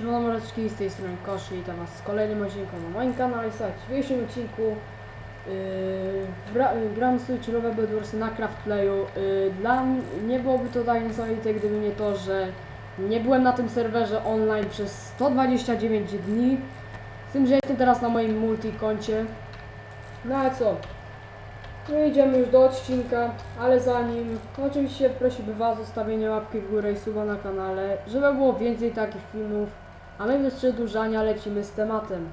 Siemano Mareczki, z tej strony Koszy i was z kolejnym odcinkiem na moim kanale. Słuchajcie, w dzisiejszym odcinku yy, gram sobie chillowe Bedwarsy na Craftplayu. Yy, dla nie byłoby to tak niesamowite, gdyby nie to, że nie byłem na tym serwerze online przez 129 dni. Z tym, że jestem teraz na moim multikoncie. No ale co? No idziemy już do odcinka, ale zanim, oczywiście prosiłby Was o zostawienie łapki w górę i suba na kanale, żeby było więcej takich filmów, a my bez przedłużania lecimy z tematem.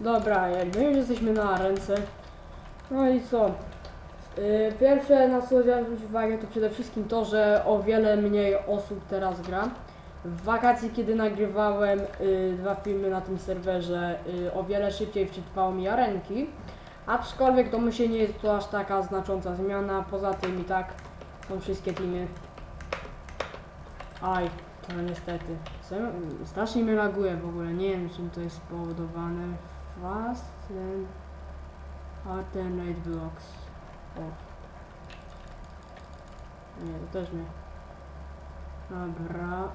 Dobra, jak my już jesteśmy na ręce, no i co? Yy, pierwsze na co chciałem zwrócić uwagę to przede wszystkim to, że o wiele mniej osób teraz gra. W wakacji, kiedy nagrywałem yy, dwa filmy na tym serwerze, yy, o wiele szybciej wczytywało mi arenki. Aczkolwiek to myślę nie jest to aż taka znacząca zmiana. Poza tym i tak są wszystkie teamy. Aj, to niestety. Strasznie mnie laguje w ogóle. Nie wiem czym to jest spowodowane. Fast and alternate blocks. O. Nie, to też nie. Dobra.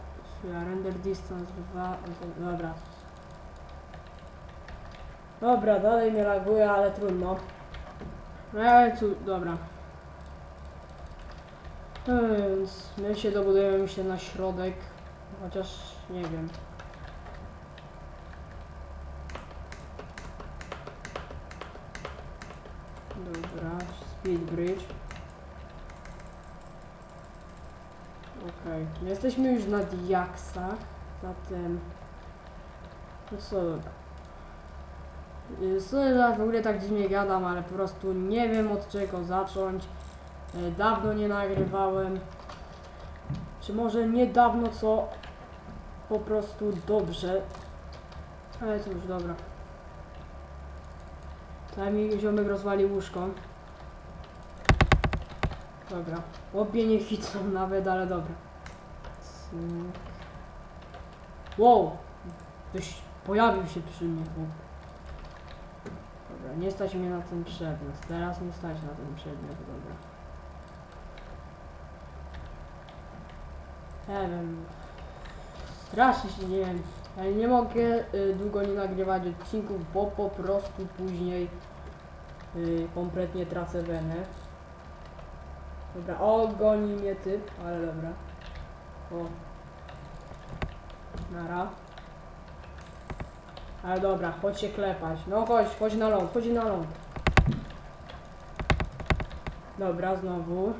Render distance 2. Dobra. Dobra, dalej mnie laguje, ale trudno. No ale tu, dobra. No Więc my się dobudujemy myślę na środek, chociaż nie wiem. Dobra, speed bridge. Okej, my jesteśmy już na diaksach, zatem... No co. Y, że w ogóle tak dziwnie gadam, ale po prostu nie wiem od czego zacząć. E, Dawno nie nagrywałem. Czy może niedawno, co po prostu dobrze. Ale cóż, dobra. Tam mi ziomek rozwalił łóżko. Dobra. Obie nie hitą nawet, ale dobra. Cyk. Wow! Ktoś pojawił się przy mnie, chłop. Dobra, nie stać mnie na ten przedmiot. Teraz nie stać na ten przedmiot, dobra. Nie wiem. Strasznie się nie wiem. Ja nie mogę y, długo nie nagrywać odcinków, bo po prostu później y, kompletnie tracę wenę. Dobra, o, goni mnie typ, ale dobra. O. Nara. Ale dobra, chodź się klepać. No chodź, chodź na ląd, chodź na ląd. Dobra, znowu.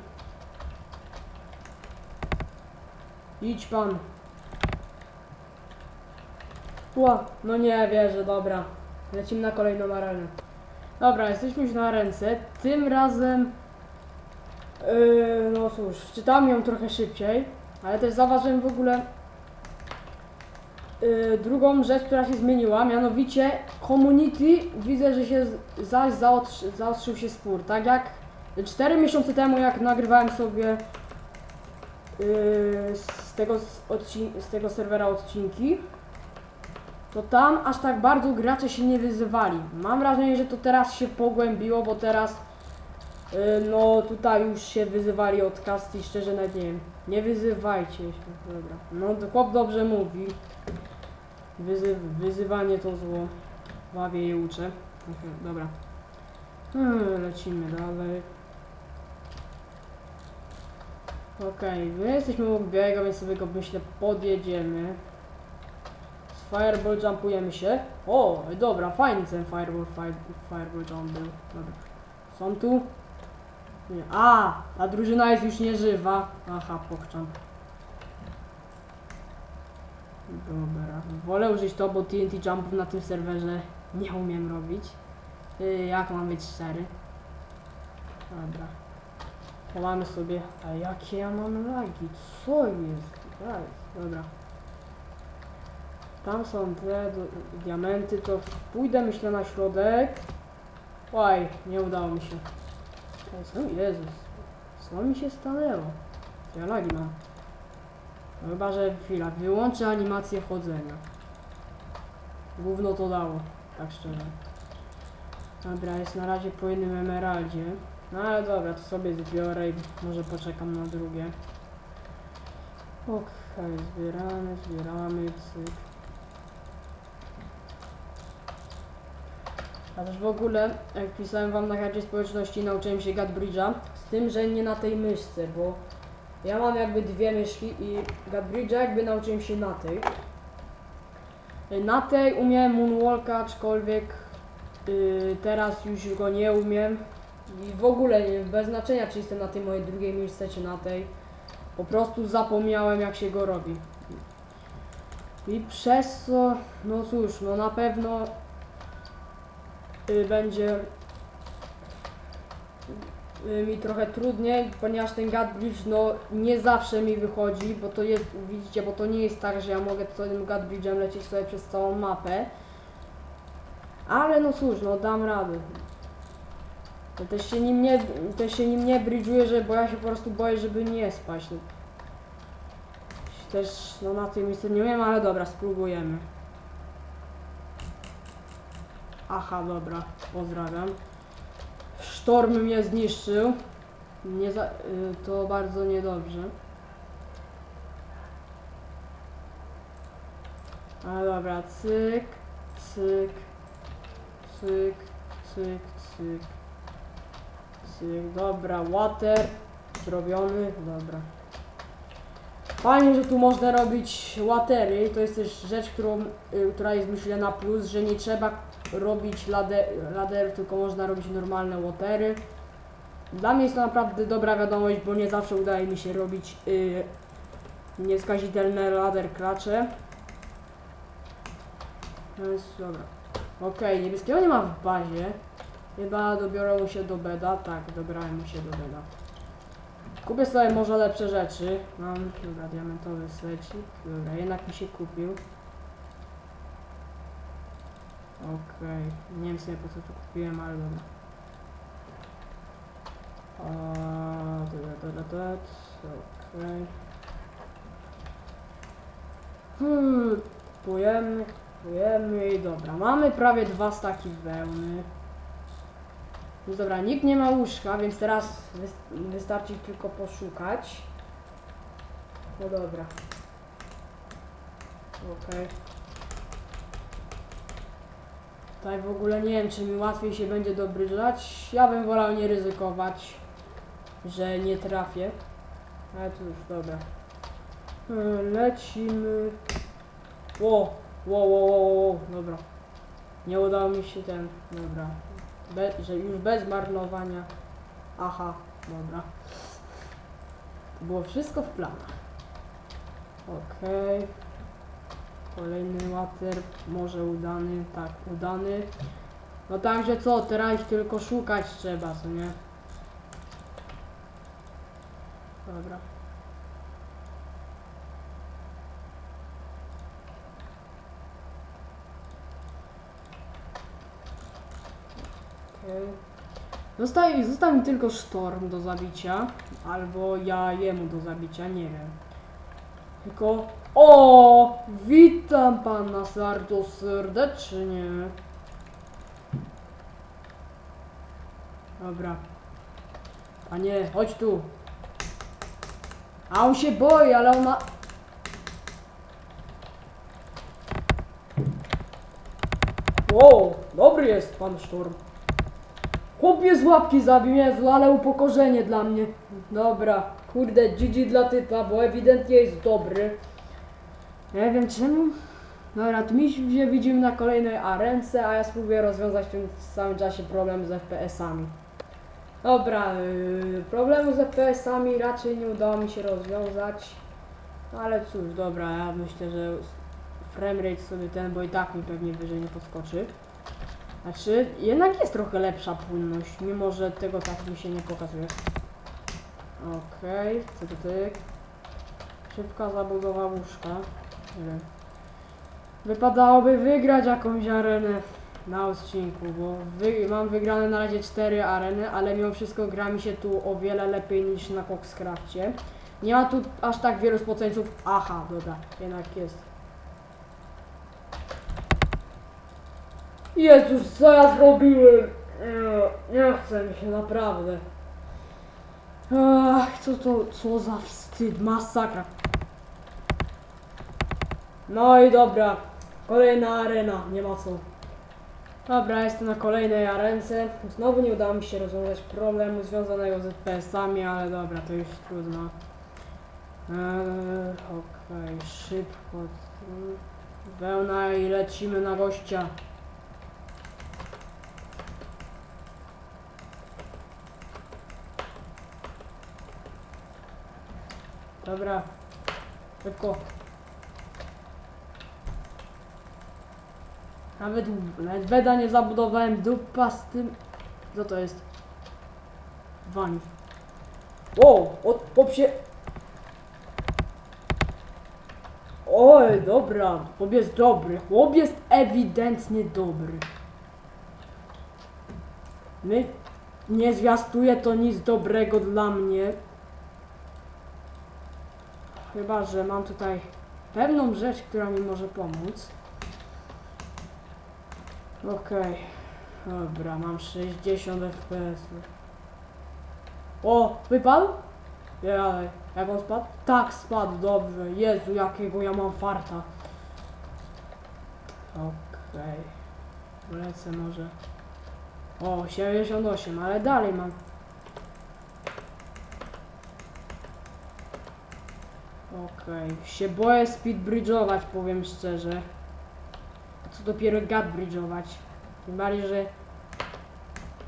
Idź pan. Ła, no nie wierzę, dobra. Lecimy na kolejną arenę. Dobra, jesteśmy już na ręce. Tym razem... Yy, no cóż, czytałem ją trochę szybciej, ale też zauważyłem w ogóle yy, drugą rzecz, która się zmieniła, mianowicie community widzę, że się zaś zaostrzy, zaostrzył się spór. Tak jak 4 miesiące temu, jak nagrywałem sobie yy, z, tego, z, z tego serwera odcinki, to tam aż tak bardzo gracze się nie wyzywali. Mam wrażenie, że to teraz się pogłębiło, bo teraz yy, no tutaj już się wyzywali od cast i szczerze nawet nie wiem. Nie wyzywajcie się, dobra. No chłop dobrze mówi. Wyzy wyzywanie to zło. Bawię je uczę. Okej, dobra. Hmm, lecimy dalej. Okej, my jesteśmy obok biega, więc sobie go myślę podjedziemy. Fireball jumpujemy się. O, dobra, fajny ten Fireball, fire, fireball jump był. Dobra. Są tu? Nie. A, ta drużyna jest już nieżywa. Aha, pokczam. Dobra. Wolę użyć to, bo TNT jumpów na tym serwerze nie umiem robić. Yy, jak mam być szczery? Dobra. Chowamy sobie. A jakie ja mam lagi? Co jest? Dobra. Tam są te diamenty, to pójdę myślę na środek. Oj, nie udało mi się. Co? Jezus. Co mi się stanęło? Ja lagi mam. No chyba, że chwila, wyłączę animację chodzenia. Gówno to dało, tak szczerze. Dobra, jest na razie po jednym emeraldzie. No ale dobra, to sobie zbiorę i może poczekam na drugie. Okej, zbieramy, zbieramy, cyk. A też w ogóle, jak pisałem wam na karcie społeczności, nauczyłem się Gatbridge'a, z tym, że nie na tej myszce, bo ja mam jakby dwie myszki i Gatbridge'a jakby nauczyłem się na tej. Na tej umiem Moonwalka, aczkolwiek y, teraz już go nie umiem. I w ogóle nie, bez znaczenia, czy jestem na tej mojej drugiej myszce, czy na tej. Po prostu zapomniałem, jak się go robi. I przez co, no cóż, no na pewno będzie y, mi trochę trudniej, ponieważ ten Gat Bridge no nie zawsze mi wychodzi, bo to jest, widzicie, bo to nie jest tak, że ja mogę tym Gat Bridge'em lecieć sobie przez całą mapę. Ale no cóż, no dam radę. To też się nim nie, też się nim nie że, bo ja się po prostu boję, żeby nie spaść. Też no na tym miejscu nie wiem, ale dobra, spróbujemy. Aha, dobra, pozdrawiam. Sztorm mnie zniszczył. Nie za, y, to bardzo niedobrze. Ale dobra, cyk, cyk, cyk, cyk, cyk, cyk. Dobra, water zrobiony, dobra. Fajnie, że tu można robić łatery. To jest też rzecz, którą, y, która jest myślę na plus, że nie trzeba robić lader, tylko można robić normalne łatery. Dla mnie jest to naprawdę dobra wiadomość, bo nie zawsze udaje mi się robić y, nieskazitelne lader klacze. No jest dobra. Okej, niebieskiego nie ma w bazie. Chyba dobiorą mu się do beda. Tak, dobrałem mu się do beda. Kupię sobie może lepsze rzeczy. Mam, dobra, diamentowy slecik. Dobra, jednak mi się kupił. Okej, nie wiem sobie po co to kupiłem, ale dobra. Okej. Hmm, kupujemy, kupujemy i dobra, mamy prawie dwa staki wełny. No dobra, nikt nie ma łóżka, więc teraz wys- wystarczy tylko poszukać. No dobra. Okej. Tutaj w ogóle nie wiem, czy mi łatwiej się będzie dobryżać. Ja bym wolał nie ryzykować, że nie trafię. Ale już dobra. Hmm, Lecimy. Ło, ło, ło, ło, ło, dobra. Nie udało mi się ten, dobra. Be, że już bez marnowania. Aha, dobra. To było wszystko w planach. Okej. Kolejny łater, może udany, tak, udany. No także co, teraz tylko szukać trzeba, co nie? Dobra. Zostaje, został mi tylko sztorm do zabicia, albo ja jemu do zabicia, nie wiem. Tylko... O! Witam pana bardzo serdecznie. Dobra. Panie, chodź tu. A on się boi, ale ona... Wow, dobry jest pan sztorm. Chłopie z łapki zabił, Jezu, ale upokorzenie dla mnie. Dobra, kurde, GG dla typa, bo ewidentnie jest dobry. Nie wiem czemu. Dobra, to mi się widzimy na kolejnej arence, a ja spróbuję rozwiązać w tym samym czasie problem z FPS-ami. Dobra, yy, problemu z FPS-ami raczej nie udało mi się rozwiązać. Ale cóż, dobra, ja myślę, że framerate sobie ten, bo i tak mi pewnie wyżej nie podskoczy. Znaczy, jednak jest trochę lepsza płynność, mimo że tego tak mi się nie pokazuje. Okej, okay, ty, ty. Szybka zabudowa łóżka. Nie. Wypadałoby wygrać jakąś arenę na odcinku, bo wy, mam wygrane na razie 4 areny, ale mimo wszystko gra mi się tu o wiele lepiej niż na Coxcrafcie. Nie ma tu aż tak wielu spoceńców. Aha, dobra, jednak jest. Jezus, co ja zrobiłem? Nie, nie chcę mi się naprawdę. Ach, co to, co za wstyd, masakra. No i dobra, kolejna arena, nie ma co. Dobra, jestem na kolejnej arence. Znowu nie udało mi się rozwiązać problemu związanego z FPS-ami, ale dobra, to już trudno. Eee, Okej, szybko. Wełna i lecimy na gościa. Dobra, szybko. Nawet, beda nie zabudowałem dupa z tym. Co to jest? Wani. Wow, od popsie. Oj, dobra, chłop jest dobry. Chłop jest ewidentnie dobry. My nie zwiastuje to nic dobrego dla mnie. Chyba, że mam tutaj pewną rzecz, która mi może pomóc. Okej. Dobra, mam 60 fps. O, wypadł? Ja, jak on spadł? Tak, spadł, dobrze. Jezu, jakiego ja mam farta. Okej. Lecę może. O, 78, ale dalej mam. Okej, się boję speedbridge'ować, powiem szczerze. Co dopiero gutbridge'ować. Tym bardziej, że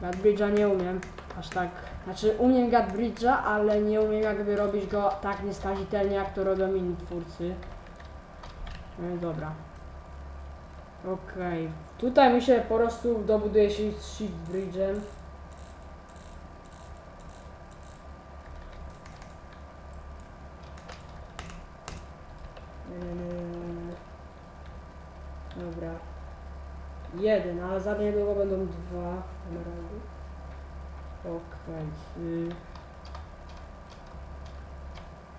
gutbridge'a nie umiem. Aż tak. Znaczy umiem gutbridge'a, ale nie umiem jakby robić go tak nieskazitelnie, jak to robią inni twórcy. No dobra. Okej. Tutaj mi się po prostu dobuduje się z bridge'em. Yy, Dobra. Jeden, ale za niedługo będą dwa emeraldy. Okej. y.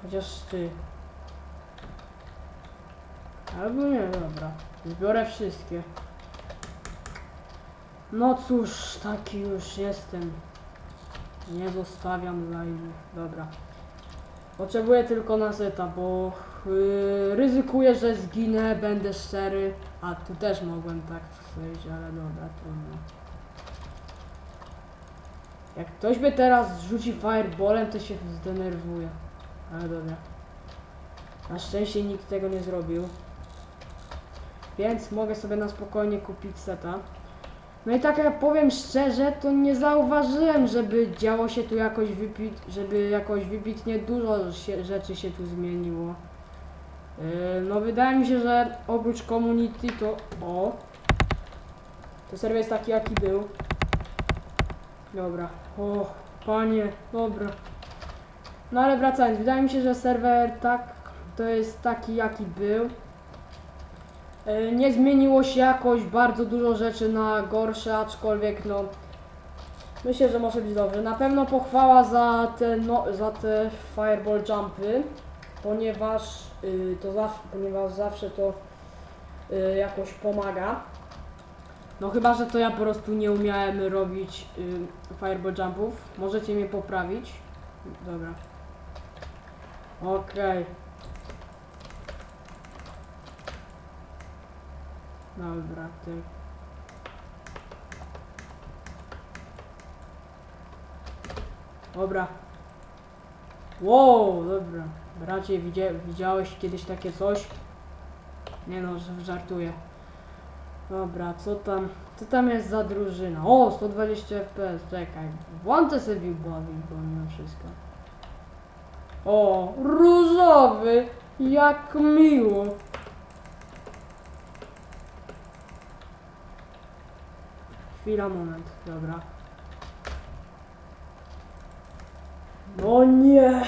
Chociaż ty. Albo nie, dobra. Zbiorę wszystkie. No cóż, taki już jestem. Nie zostawiam innych. Dobra. Potrzebuję tylko na seta, bo yy, ryzykuję, że zginę, będę szczery. A tu też mogłem tak przejść, ale dobra, trudno. Jak ktoś by teraz rzuci fireballem, to się zdenerwuje. Ale dobra. Na szczęście nikt tego nie zrobił. Więc mogę sobie na spokojnie kupić seta. No i tak jak powiem szczerze, to nie zauważyłem, żeby działo się tu jakoś wypit, żeby jakoś wybitnie dużo się, rzeczy się tu zmieniło. Yy, no wydaje mi się, że oprócz community to o to serwer jest taki jaki był. Dobra. O, panie, dobra. No ale wracając, wydaje mi się, że serwer tak to jest taki jaki był. E, Nie zmieniło się jakoś bardzo dużo rzeczy na gorsze, aczkolwiek no myślę, że może być dobrze. Na pewno pochwała za te, no, za te fireball jumpy, ponieważ y, to zawsze, ponieważ zawsze to y, jakoś pomaga. No chyba, że to ja po prostu nie umiałem robić y, fireball jumpów. Możecie mnie poprawić. Dobra. Okej. Dobra, ty. Dobra. Wow, dobra. Bracie, widzia widziałeś kiedyś takie coś? Nie no, żartuję. Dobra, co tam? Co tam jest za drużyna? O, 120 fps, czekaj. Włączę sobie bawi, bo mimo wszystko. O, różowy! Jak miło! Chwila, moment, dobra. No nie!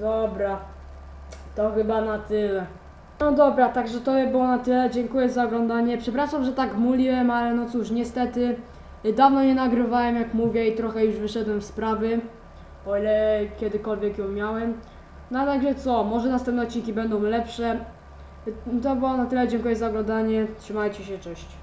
Dobra. To chyba na tyle. No dobra, także to by było na tyle. Dziękuję za oglądanie. Przepraszam, że tak muliłem, ale no cóż, niestety y, dawno nie nagrywałem, jak mówię, i trochę już wyszedłem z sprawy. O ile kiedykolwiek ją miałem. No także co, może następne odcinki będą lepsze. Y, To było na tyle. Dziękuję za oglądanie. Trzymajcie się, cześć.